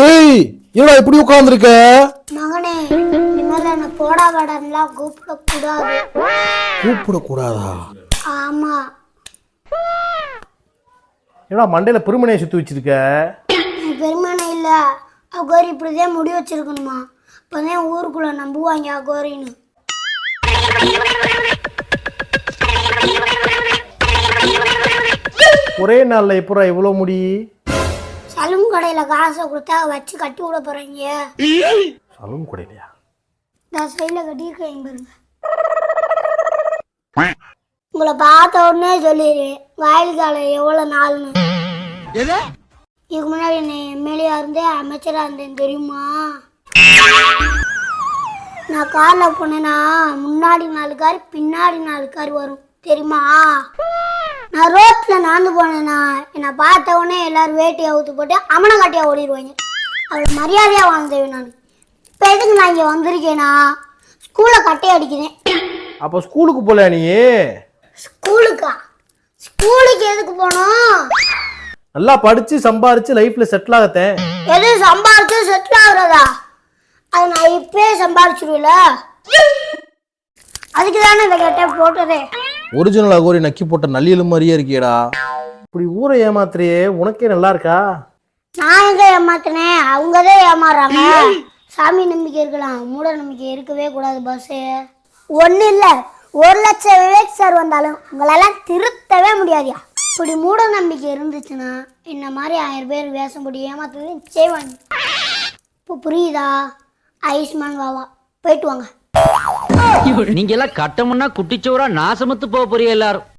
டேய் என்னடா இப்படி உட்கார்ந்துருக்க? மகனே இனிமேல் என்ன போடா வாடான்லாம் கூப்பிடக்கூடாது. கூப்பிடக்கூடாதா? ஆமா. என்னடா மண்டையில பெருமனையை சுத்தி வச்சிருக்க? பெருமையான இல்லை. அகோரி இப்படிதான் முடி வச்சிருக்கணுமா? அப்போதான் ஊருக்குள்ள நம்புவாங்க அகோரின்னு. ஒரே நாள்ல எப்படா இவ்வளோ முடி? சலூன் கடையில் காசை கொடுத்தா வச்சு கட்டி விட போகிறீங்க சலூன் கூடையிலையா? இந்த சைடில் கட்டியிருக்கேன் பாருங்க. உங்களை பார்த்த உடனே சொல்லிடுவேன் வயல் காலம் எவ்வளோ நாள்னு. இதுக்கு முன்னாடி என்ன எம்எல்ஏ இருந்தேன் அமைச்சராக இருந்தேன் தெரியுமா? நான் காரில் போனேன்னா முன்னாடி நாலு கார் பின்னாடி நாலு கார் வரும் தெரியுமா? நான் ரோட்டில் நடந்து போனேன்னா என்னை பார்த்த உடனே எல்லாரும் வேட்டி அவுத்து போட்டு அமன காட்டியாக ஓடிடுவாங்க அவ்வளோ மரியாதையாக வாழ்ந்தேன் நான். இப்போ எதுக்கு நான் இங்கே வந்திருக்கேனா? ஸ்கூலை கட்டை அடிக்கிறேன். அப்போ ஸ்கூலுக்கு போல நீ? ஸ்கூலுக்கா? ஸ்கூலுக்கு எதுக்கு போகணும் நல்லா படிச்சு சம்பாரிச்சு லைஃப்ல செட்டில் ஆகத்தேன். எது சம்பாரிச்சு செட்டில் ஆகுறதா? அது நான் இப்பயே சம்பாரிச்சிருவில. அதுக்கு தானே இந்த கட்டை போட்டதே. ஒரிஜினல் அகோரி நக்கி போட்ட நல்லியலு மாதிரியே இருக்கியடா. இப்படி ஊரை ஏமாத்துறியே உனக்கே நல்லா இருக்கா? நான் எங்க ஏமாத்தினேன் அவங்க தான் ஏமாறுறாங்க சாமி நம்பிக்கை இருக்கலாம். மூட நம்பிக்கை இருக்கவே கூடாது பஸ்ஸு ஒன்றும் இல்லை. ஒரு லட்சம் விவேக் சார் வந்தாலும் உங்களெல்லாம் திருத்தவே முடியாதுயா? இப்படி மூட நம்பிக்கை இருந்துச்சுன்னா என்ன மாதிரி ஆயிரம் பேர் வேஷம் போட்டு ஏமாத்துறது செய்வாங்க. இப்போ புரியுதா? ஆயுஷ்மான் வாவா. போயிட்டு வாங்க. நீங்க எல்லாம் கட்டமுன்னா குட்டிச்சோரா நாசமத்து போக போறீங்க எல்லாரும்.